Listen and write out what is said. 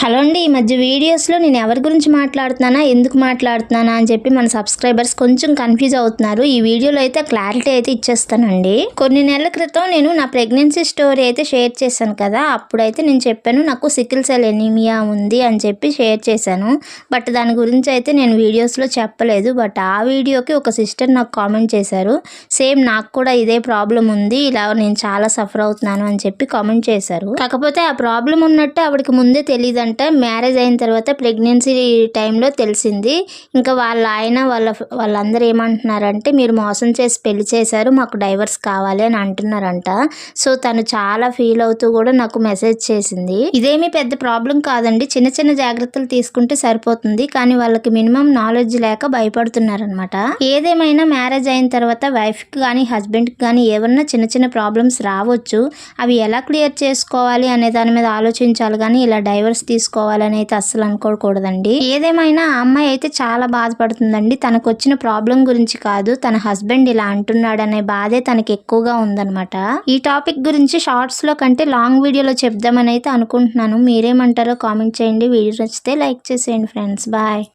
Hello అండి ఈ మధ్య వీడియోస్లో నేను ఎవరి గురించి మాట్లాడుతున్నానా ఎందుకు మాట్లాడుతున్నానా అని చెప్పి మన సబ్స్క్రైబర్స్ కొంచెం కన్ఫ్యూజ్ అవుతున్నారు. ఈ వీడియోలో అయితే క్లారిటీ అయితే ఇచ్చేస్తానండి. కొన్ని నెలల క్రితం నేను నా ప్రెగ్నెన్సీ స్టోరీ అయితే షేర్ చేశాను కదా అప్పుడైతే నేను చెప్పాను నాకు సికిల్ సెల్ ఎనీమియా ఉంది అని చెప్పి షేర్ చేశాను. బట్ దాని గురించి అయితే నేను వీడియోస్లో చెప్పలేదు. బట్ ఆ వీడియోకి ఒక సిస్టర్ నాకు కామెంట్ చేశారు. సేమ్ నాకు కూడా ఇదే ప్రాబ్లం ఉంది ఇలా నేను చాలా సఫర్ అవుతున్నాను అని చెప్పి కామెంట్ చేశారు. కాకపోతే ఆ ప్రాబ్లం ఉన్నట్టు ఆవిడకి ముందే అంట మ్యారేజ్ అయిన తర్వాత ప్రెగ్నెన్సీ టైంలో తెలిసింది. ఇంకా వాళ్ళ ఆయన వాళ్ళ వాళ్ళందరూ ఏమంటున్నారంటే మీరు మోసం చేసి పెళ్ళి చేశారు మాకు డైవర్స్ కావాలి అని అంటున్నారంట. సో తను చాలా ఫీల్ అవుతూ కూడా నాకు మెసేజ్ చేసింది. ఇదేమీ పెద్ద ప్రాబ్లం కాదండి. చిన్న చిన్న జాగ్రత్తలు తీసుకుంటే సరిపోతుంది. కానీ వాళ్ళకి మినిమం నాలెడ్జ్ లేక భయపడుతున్నారనమాట ఏదేమైనా మ్యారేజ్ అయిన తర్వాత వైఫ్కి కానీ హస్బెండ్కి కానీ ఏమన్నా చిన్న చిన్న ప్రాబ్లమ్స్ రావచ్చు. అవి ఎలా క్లియర్ చేసుకోవాలి అనే దాని మీద ఆలోచించాలి. కానీ ఇలా డైవర్స్ తీసుకోవాలని అయితే అస్సలు అనుకోకూడదండి. ఏదేమైనా అమ్మాయి అయితే చాలా బాధపడుతుందండి. తనకు వచ్చిన ప్రాబ్లం గురించి కాదు తన హస్బెండ్ ఇలా అంటున్నాడనే బాధే తనకి ఎక్కువగా ఉందనమాట ఈ టాపిక్ గురించి షార్ట్స్లో కంటే లాంగ్ వీడియోలో చెప్దామని అయితే అనుకుంటున్నాను. మీరేమంటారో కామెంట్ చేయండి. వీడియో నచ్చితే లైక్ చేసేయండి ఫ్రెండ్స్. బాయ్.